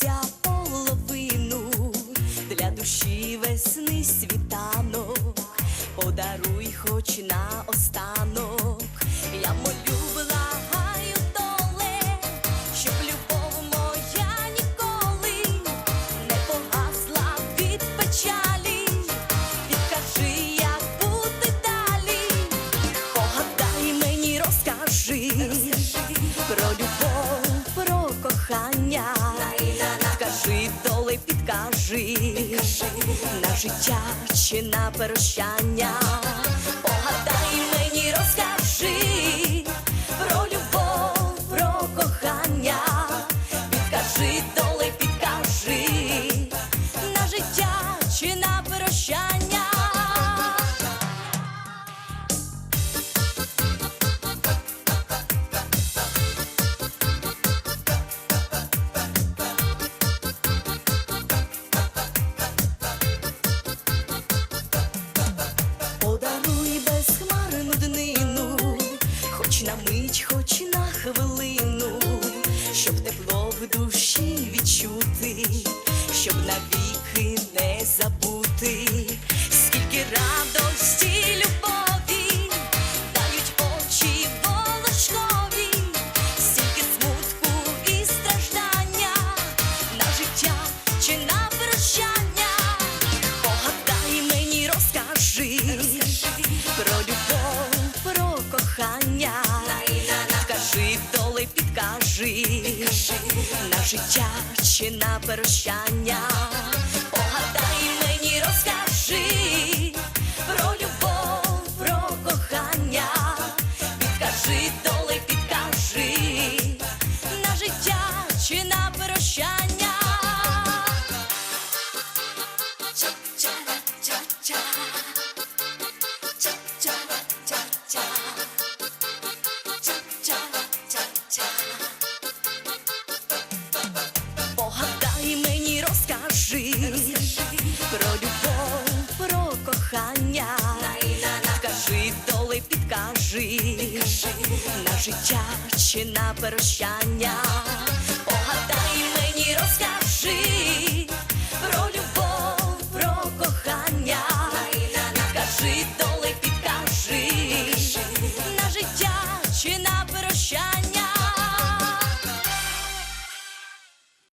життя половину для душі весни світанок подаруй. на життя чи на прощання. Погадай мені, розкажи про любов, про кохання, відкажи. щоб тепло в душі відчути, щоб навіки не забути, скільки радо. життя чи на прощання. кажи, на життя чи на прощання, погадай мені розказ.